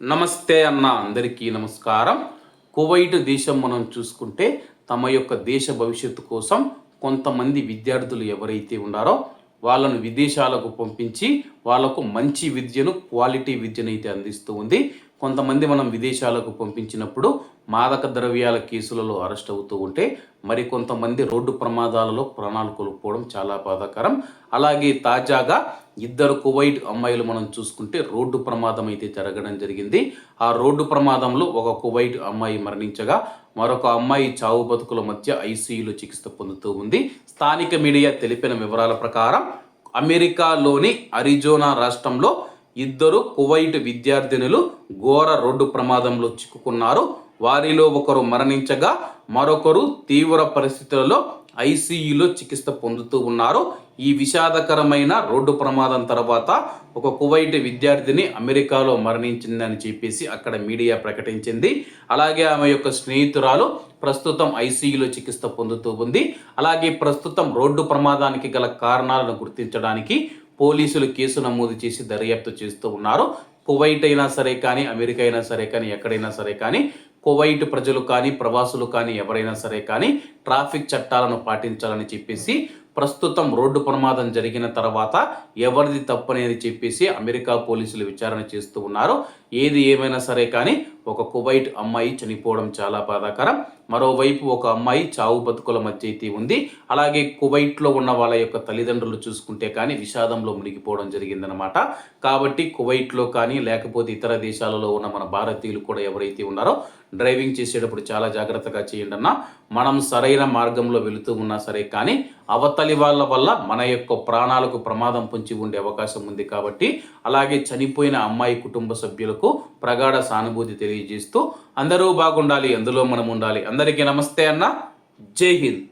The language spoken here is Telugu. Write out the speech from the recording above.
నమస్తే అన్న అందరికీ నమస్కారం. కువైట్ దేశం మనం చూసుకుంటే తమ యొక్క దేశ భవిష్యత్తు కోసం కొంతమంది విద్యార్థులు ఎవరైతే ఉన్నారో వాళ్ళను విదేశాలకు పంపించి వాళ్ళకు మంచి విద్యను క్వాలిటీ విద్యను అయితే అందిస్తూ ఉంది. కొంతమంది మనం విదేశాలకు పంపించినప్పుడు మాదక ద్రవ్యాల కేసులలో అరెస్ట్ అవుతూ ఉంటే మరి కొంతమంది రోడ్డు ప్రమాదాలలో ప్రాణాలు కోల్పోవడం చాలా బాధాకరం. అలాగే తాజాగా ఇద్దరు కువైట్ అమ్మాయిలు మనం చూసుకుంటే రోడ్డు ప్రమాదం అయితే జరగడం జరిగింది. ఆ రోడ్డు ప్రమాదంలో ఒక కువైట్ అమ్మాయి మరణించగా మరొక అమ్మాయి చావు బతుకుల మధ్య ఐసీయూలో చికిత్స పొందుతూ ఉంది. స్థానిక మీడియా తెలిపిన వివరాల ప్రకారం అమెరికాలోని అరిజోనా రాష్ట్రంలో ఇద్దరు కువైట్ విద్యార్థినులు ఘోర రోడ్డు ప్రమాదంలో చిక్కుకున్నారు. వారిలో ఒకరు మరణించగా మరొకరు తీవ్ర పరిస్థితులలో ఐసీయూలో చికిత్స పొందుతూ ఉన్నారు. ఈ విషాదకరమైన రోడ్డు ప్రమాదం తర్వాత ఒక కువైట్ విద్యార్థిని అమెరికాలో మరణించిందని చెప్పేసి అక్కడ మీడియా ప్రకటించింది. అలాగే ఆమె యొక్క స్నేహితురాలు ప్రస్తుతం ఐసీయూలో చికిత్స పొందుతూ ఉంది. అలాగే ప్రస్తుతం రోడ్డు ప్రమాదానికి గల కారణాలను గుర్తించడానికి పోలీసులు కేసు నమోదు చేసి దర్యాప్తు చేస్తూ ఉన్నారు కువైట్ అయినా సరే కానీ అమెరికా అయినా సరే కానీ ఎక్కడైనా సరే కానీ కువైట్ ప్రజలు కానీ ప్రవాసులు కానీ ఎవరైనా సరే కానీ ట్రాఫిక్ చట్టాలను పాటించాలని చెప్పేసి ప్రస్తుతం రోడ్డు ప్రమాదం జరిగిన తర్వాత ఎవరిది తప్పనేది చెప్పేసి అమెరికా పోలీసులు విచారణ చేస్తూ ఉన్నారు. ఏది ఏమైనా సరే కానీ ఒక కువైట్ అమ్మాయి చనిపోవడం చాలా బాధాకరం. మరోవైపు ఒక అమ్మాయి చావు బతుకుల మధ్య అయితే ఉంది. అలాగే కువైట్లో ఉన్న వాళ్ళ యొక్క తల్లిదండ్రులు చూసుకుంటే కానీ విషాదంలో మునిగిపోవడం జరిగిందనమాట కాబట్టి కువైట్లో కానీ లేకపోతే ఇతర దేశాలలో ఉన్న మన భారతీయులు కూడా ఎవరైతే ఉన్నారో డ్రైవింగ్ చేసేటప్పుడు చాలా జాగ్రత్తగా చేయండి అన్న. మనం సరైన మార్గంలో వెళుతూ ఉన్నా సరే కానీ అవతలి వాళ్ళ వల్ల మన యొక్క ప్రాణాలకు ప్రమాదం పొంచి ఉండే అవకాశం ఉంది కాబట్టి అలాగే చనిపోయిన అమ్మాయి కుటుంబ సభ్యులకు ప్రగాఢ సానుభూతి తెలియజేస్తూ అందరూ బాగుండాలి అందులో మనం ఉండాలి. అందరికీ నమస్తే అన్న. జై హింద్.